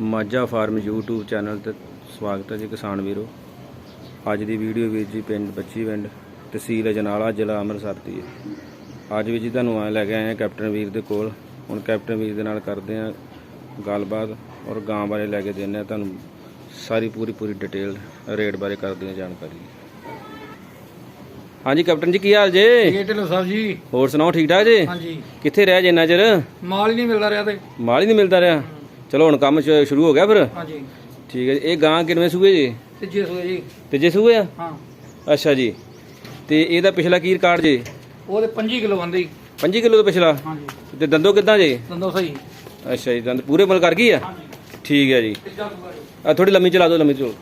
Majha farm YouTube channel ਤੇ ਸਵਾਗਤ ਹੈ ਜੀ ਕਿਸਾਨ ਵੀਰੋ। ਅੱਜ ਦੀ ਵੀਡੀਓ ਵਿੱਚ ਜੀ ਪਿੰਡ ਬੱਚੀ ਪਿੰਡ ਤਹਿਸੀਲ ਅਜਨਾਲਾ ਜ਼ਿਲ੍ਹਾ ਅੰਮ੍ਰਿਤਸਰ ਦੀ ਹੈ। ਅੱਜ ਵੀ ਜੀ ਤੁਹਾਨੂੰ ਆ ਲੈ ਕੇ ਆਏ ਹਾਂ ਕੈਪਟਨ ਵੀਰ ਦੇ ਕੋਲ। ਹੁਣ ਕੈਪਟਨ ਵੀਰ ਦੇ ਨਾਲ ਕਰਦੇ ਹਾਂ ਗੱਲਬਾਤ ਔਰ ਗਾਂ ਬਾਰੇ ਲੈ ਕੇ ਦਿੰਦੇ ਹਾਂ ਤੁਹਾਨੂੰ ਸਾਰੀ ਪੂਰੀ ਪੂਰੀ ਡਿਟੇਲ ਰੇਟ ਬਾਰੇ ਕਰਦੇ ਹਾਂ ਜਾਣਕਾਰੀ। ਹਾਂਜੀ ਕੈਪਟਨ ਜੀ ਕੀ ਹਾਲ ਜੇ? ਇਹ ਢਿੱਲੋਂ ਸਾਹਿਬ ਜੀ? ਹੋਰ ਸੁਣਾਓ ਠੀਕ ਠਾਕ ਜੀ? ਹਾਂਜੀ। ਕਿੱਥੇ ਰਹਿ ਜੇ ਇੰਨਾ ਚਿਰ? ਮਾਲ ਹੀ ਨਹੀਂ ਮਿਲਦਾ ਰਿਹਾ ਤੇ। ਮਾਲ ਹੀ ਨਹੀਂ ਮਿਲਦਾ ਰਿਹਾ? ਚਲੋ ਹੁਣ ਕੰਮ ਸ਼- ਸ਼ੁਰੂ ਹੋ ਗਿਆ ਫਿਰ? ਹਾਂਜੀ। ਠੀਕ ਹੈ ਜੀ। ਇਹ ਗਾਂ ਕਿੰਨਵੇਂ ਸੂਏ ਜੀ? ਤੇ ਜੇ ਸੋ ਜੀ। ਤੀਜੇ ਸੂਏ ਆ? ਹਾਂ। ਅੱਛਾ ਜੀ। ਤੇ ਇਹਦਾ ਪਿਛਲਾ ਕੀ ਰਿਕਾਰਡ ਜੀ? ਉਹ ਤੇ 25 ਕਿਲੋ ਬੰਦੀ 5 ਕਿਲੋ ਤੋਂ ਪਿਛਲਾ? ਹਾਂਜੀ। ਤੇ ਦੰਦੋ ਕਿੱਦਾਂ ਜੀ? ਦੰਦੋ ਸਹੀ। ਅੱਛਾ ਜੀ ਦੰਦ ਪੂਰੇ ਮੁੱਲ ਕਰ ਗਈ ਆ? ਹਾਂਜੀ। ਠੀਕ ਹੈ ਜੀ। ਆ ਥੋੜੀ ਲੰਮੀ ਚਲਾ ਦਿਓ ਲੰਮੀ ਚਲੋ।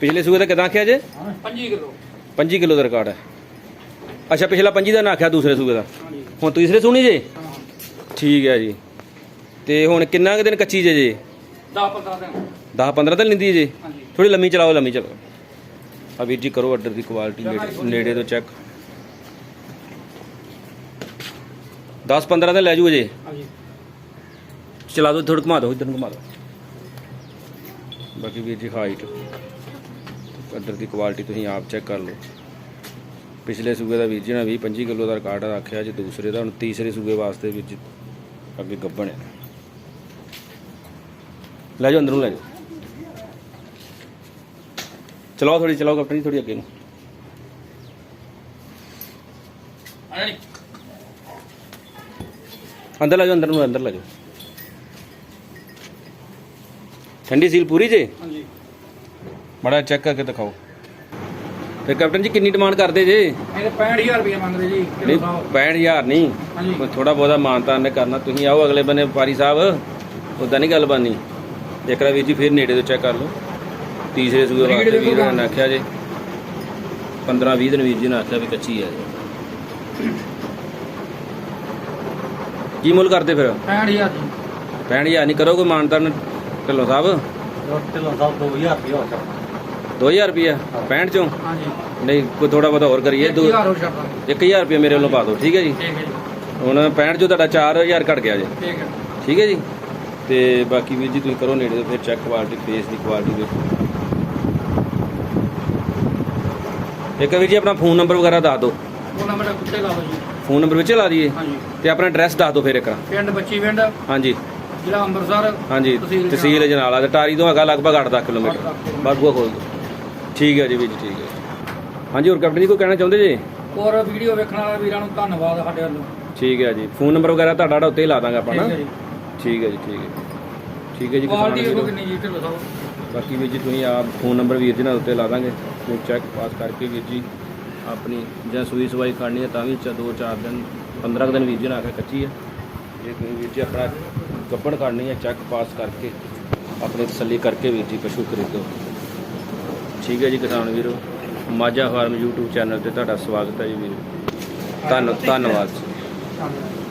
ਪਿਛਲੇ ਸੂਏ ਦਾ ਕਿਦਾਂ ਆਖਿਆ ਜੇ? 25 ਕਿਲੋ। 5 ਕਿਲੋ ਦਾ ਰਿਕਾਰਡ ਹੈ। ਅੱਛਾ ਪਿਛਲਾ 5 ਦਾ ਨਾ ਆਖਿਆ ਦੂਸਰੇ ਸੂਏ ਦਾ। ਹਾਂਜੀ। ਹੁਣ ਤੀਸਰੇ ਸੁਣੀ ਜੇ? ਹਾਂ। ਠੀਕ ਹੈ ਜੀ। ਤੇ ਹੁਣ ਕਿੰਨਾ ਕੁ ਦਿਨ ਕੱਚੀ ਜੇ ਜੀ? 10 15 ਦਿਨ। 10 15 ਦਿਨ ਲਿੰਦੀ ਜੀ? ਹਾਂਜੀ। ਥੋੜੀ ਲੰਮੀ ਚਲਾਓ ਲੰਮੀ ਚਲਾਓ। ਆ ਵੀਰ ਜੀ ਕਰੋ ਆਰਡਰ ਦੀ ਕੁਆਲਿਟੀ ਨੇੜੇ- ਤੋਂ ਚੈੱਕ 10 15 ਦਿਨ ਲੈ ਜੂ? ਅਜੇ ਹਾਂਜੀ। ਚਲਾ ਦੋ ਥੋੜਾ ਘੁਮਾ ਦਿਓ ਇਧਰ ਨੂੰ ਘੁਮਾ ਦਿਓ। ਬਾਕੀ ਵੀਰ ਜੀ ਹਾਈਟ ਆਰਡਰ ਦੀ ਕੁਆਲਿਟੀ ਤੁਸੀਂ ਆਪ ਚੈੱਕ ਕਰ ਲਓ। ਪਿਛਲੇ ਸੂਬੇ ਦਾ ਵੀਰ ਜੀ ਨੇ 20 25 ਕਿਲੋ ਦਾ ਰਿਕਾਰਡ ਰੱਖਿਆ ਜੀ ਦੂਸਰੇ ਦਾ ਹੁਣ ਤੀਸਰੇ ਸੂਬੇ ਵਾਸਤੇ ਵੀਰ ਜੀ ਅੱਗੇ ਗੱਬਣ ਹੈ। ਲੈ ਜਾਓ ਅੰਦਰ ਨੂੰ ਲੈ ਜਾਓ। ਚਲਾਓ ਥੋੜੀ ਚਲਾਓ ਕੈਪਟਨ ਜੀ ਥੋੜੀ ਅੱਗੇ ਨੂੰ। ਅੰਦਰ ਲੈ ਜਾਓ ਅੰਦਰ ਨੂੰ ਅੰਦਰ ਲੈ ਜਾਓ। ਠੰਡੀ ਸੀਲ ਪੂਰੀ ਜੇ? ਹਾਂਜੀ। ਮਾੜਾ ਚੈੱਕ ਕਰਕੇ ਦਿਖਾਓ। ਤੇ ਕੈਪਟਨ ਜੀ ਕਿੰਨੀ ਡਿਮਾਂਡ ਕਰਦੇ ਜੇ? ਇਹਦੇ 65000 ਰੁਪਏ ਮੰਗਦੇ ਜੀ ਨਹੀਂ ਢਿੱਲੋਂ ਸਾਹਿਬ 65000 ਨਹੀਂ। ਕੋਈ ਥੋੜਾ ਬਹੁਤਾ ਮਾਨਤਾਨ ਨੇ ਕਰਨਾ। ਤੁਸੀਂ ਆਓ ਅਗਲੇ ਬੰਨੇ ਵਪਾਰੀ ਸਾਹਿਬ। ਉਦਾਂ ਨਹੀਂ ਗੱਲ ਬਾਨੀ ਜੇਕਰ ਵੀਰ ਜੀ ਫਿਰ ਨੇੜੇ ਤੋਂ ਚੈੱਕ ਕਰ ਲਓ। ਤੀਸਰੇ ਸੂਏ ਵਾਸਤੇ ਵੀਰ ਦੇਖੋ ਨੇ ਆਖਿਆ ਜੇ। 15 20 ਦਿਨ ਵੀਰ ਜੀ ਨੇ ਆਖਿਆ ਵੀ ਕੱਚੀ ਹੈ ਕੀ ਮੁੱਲ ਕਰਦੇ ਫਿਰ? 65000 ਜੀ। 65000 ਨਹੀਂ ਕਰੋ ਕੋਈ ਮਾਨਤਾਨ ਢਿੱਲੋਂ ਸਾਹਿਬ? ਢਿੱਲੋਂ ਸਾਹਿਬ 2000 ਰੁਪਏ ਹੋ ਸਕਦਾ 2000 ਰੁਪਿਆ 65 ਚੋਂ? ਹਾਂਜੀ। ਨਹੀਂ ਕੋਈ ਥੋੜਾ ਬਹੁਤਾ ਹੋਰ ਕਰੀਏ। ਦੋ 1000 ਹੋ ਸਕਦਾ 1000 ਰੁਪਏ ਮੇਰੇ ਵੱਲੋਂ ਪਾ ਦਿਓ ਠੀਕ ਹੈ ਜੀ? ਠੀਕ ਹੈ ਜੀ। ਹੁਣ 65 ਚੋਂ ਤੁਹਾਡਾ 4000 ਘਟ ਗਿਆ ਜੇ। ਠੀਕ ਹੈ। ਠੀਕ ਹੈ ਜੀ? ਤੇ ਬਾਕੀ ਵੀਰ ਜੀ ਤੁਸੀਂ ਕਰੋ ਨੇੜੇ ਤੋਂ ਫਿਰ ਚੈੱਕ ਕੁਆਲਿਟੀ ਫੇਸ ਦੀ ਕੁਆਲਿਟੀ ਦੇਖੋ। ਇੱਕ ਵੀਰ ਜੀ ਆਪਣਾ ਫੋਨ ਨੰਬਰ ਵਗੈਰਾ ਦੱਸ ਦਿਓ। ਉਹ ਨੰਬਰ ਕੁੱਤੇ ਲਾ ਲਓ ਜੀ। ਫੋਨ ਨੰਬਰ ਵਿੱਚ ਲਾ ਦਈਏ। ਹਾਂਜੀ। ਤੇ ਆਪਣਾ ਐਡਰੈਸ ਦੱਸ ਦਿਓ ਫਿਰ ਇੱਕ ਵਾਰ। ਪਿੰਡ ਬੱਚੀ ਪਿੰਡ। ਹਾਂਜੀ। ਜ਼ਿਲ੍ਹਾ ਅੰਮ੍ਰਿਤਸਰ। ਹਾਂਜੀ ਤਹਿਸੀਲ ਜਨਾਲਾ। ਤੇ ਟਾਰੀ ਤੋਂ ਹੈਗਾ ਲਗਭਗ 8-10 ਕਿਲੋਮੀਟਰ। ਬਾਗੂਆ ਖੋਲ ਦਿਓ। ਠੀਕ ਹੈ ਜੀ ਵੀਰ ਜੀ ਠੀਕ ਹੈ। ਹਾਂਜੀ ਹੋਰ ਕੈਪਟਨ ਜੀ ਕੋਈ ਕਹਿਣਾ ਚਾਹੁੰਦੇ ਜੀ? ਹੋਰ ਵੀਡੀਓ ਵੇਖਣ ਵਾਲੇ ਵੀਰਾਂ ਨੂੰ ਧੰਨਵਾਦ ਸਾਡੇ ਵੱਲੋਂ। ਠੀਕ ਹੈ ਜੀ। ਫੋਨ ਨੰਬਰ ਵਗੈਰਾ ਤੁਹਾਡਾ ਉੱਤੇ ਲਾ ਦਾਂਗੇ ਆਪਾਂ ਠੀਕ ਨਾ? ਹੈ ਜੀ। ਠੀਕ ਹੈ ਜੀ ਠੀਕ ਹੈ। ਠੀਕ ਹੈ ਜੀ ਕਿਸਾਨ ਕੁਆਲਿਟੀ ਵੀਰੋ। ਕਿੰਨੀ ਜੀ। ਢਿੱਲੋਂ ਸਾਹਿਬ ਬਾਕੀ ਵੀਰ ਜੀ ਤੁਸੀਂ ਆਪ ਫੋਨ ਨੰਬਰ ਵੀਰ ਜੀ ਨਾਲ ਉੱਤੇ ਲਾ ਦਾਂਗੇ। ਕੋਈ ਚੈੱਕ ਪਾਸ ਕਰਕੇ ਵੀਰ ਜੀ ਆਪਣੀ ਜਾਂ ਸੂਈ ਸਵਾਈ ਕਰਨੀ ਹੈ ਤਾਂ ਵੀ ਚਾ ਦੋ ਚਾਰ ਦਿਨ 15 ਕੁ ਦਿਨ ਵੀਰ ਜੀ ਨਾਲ ਆ ਕੇ ਕੱਚੀ ਹੈ। ਜੇ ਕੋਈ ਵੀਰ ਜੀ ਆਪਣਾ ਗੱਬਣ ਕਰਨੀ ਹੈ ਚੈੱਕ ਪਾਸ ਕਰਕੇ ਆਪਣੀ ਤਸੱਲੀ ਕਰਕੇ ਵੀਰ ਜੀ ਪਸ਼ੂ ਖਰੀਦੋ। ਠੀਕ ਹੈ ਜੀ ਕਿਸਾਨ ਵੀਰੋ ਮਾਝਾ ਫਾਰਮ YouTube ਚੈਨਲ ਤੇ ਤੁਹਾਡਾ ਸਵਾਗਤ ਹੈ ਜੀ ਵੀਰ। ਧੰਨ ਧੰਨਵਾਦ ਜੀ। ਧੰਨਵਾਦ।